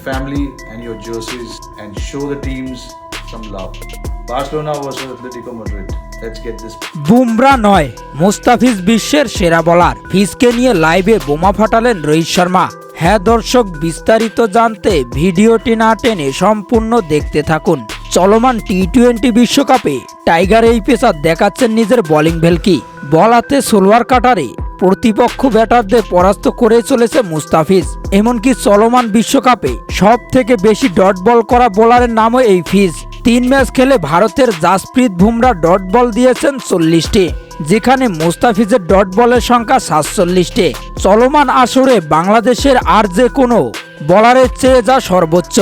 family and your jerseys and show the teams some love. Barcelona versus Atletico Madrid. Bumrah নয়, মুস্তাফিজ বিশ্বের সেরা বলার ফিজকে নিয়ে লাইভে বোমা ফাটালেন রোহিত শর্মা হ্যাঁ দর্শক, বিস্তারিত জানতে ভিডিওটি না টেনে সম্পূর্ণ দেখতে থাকুন চলমান টি টোয়েন্টি বিশ্বকাপে টাইগার এই পেসার দেখাচ্ছেন নিজের বোলিং ভেলকি বল হাতে সোলোয়ার কাটারে প্রতিপক্ষ ব্যাটারদের পরাস্ত করে চলেছে মুস্তাফিজ। এমনকি চলমান বিশ্বকাপে সব থেকে বেশি ডট বল করা বোলারের নামও এই ফিজ। তিন ম্যাচ খেলে ভারতের জাসপ্রীত বুমরা ডট বল দিয়েছেন চল্লিশটি, যেখানে মুস্তাফিজের ডট বলের সংখ্যা সাতচল্লিশটি। চলমান আসরে বাংলাদেশের আর যে কোনো বলারের চেয়ে যা সর্বোচ্চ।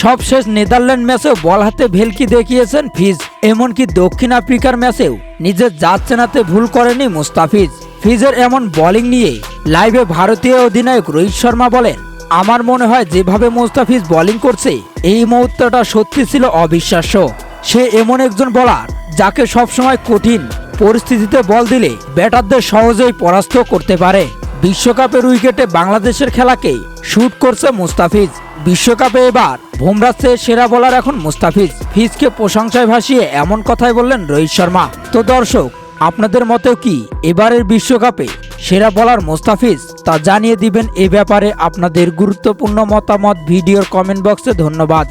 সবশেষ নেদারল্যান্ড ম্যাচেও বল হাতে ভেলকি দেখিয়েছেন ফিজ। এমনকি দক্ষিণ আফ্রিকার ম্যাচেও নিজের চেনাতে ভুল করেনি মুস্তাফিজ। ফিজের এমন বোলিং নিয়ে লাইভে ভারতীয় অধিনায়ক রোহিত শর্মা বলেন, আমার মনে হয় যেভাবে মুস্তাফিজ বোলিং করছে, এই মুহূর্তটা সত্যি ছিল অবিশ্বাস্য। সে এমন একজন বলার যাকে সবসময় কঠিন পরিস্থিতিতে বল দিলে ব্যাটারদের সহজেই পরাস্ত করতে পারে। বিশ্বকাপের উইকেটে বাংলাদেশের খেলাকে শুট করছে মুস্তাফিজ। বিশ্বকাপে এবার বুমরার চেয়ে সেরা বলার এখন মুস্তাফিজ। ফিজকে প্রশংসায় ভাসিয়ে এমন কথাই বললেন রোহিত শর্মা। তো দর্শক, আপনাদের মতেও কি এবারের বিশ্বকাপে সেরা বলার মোস্তাফিজ? তা জানিয়ে দিবেন এ ব্যাপারে আপনাদের গুরুত্বপূর্ণ মতামত। ভিডিওর কমেন্ট বক্সে ধন্যবাদ।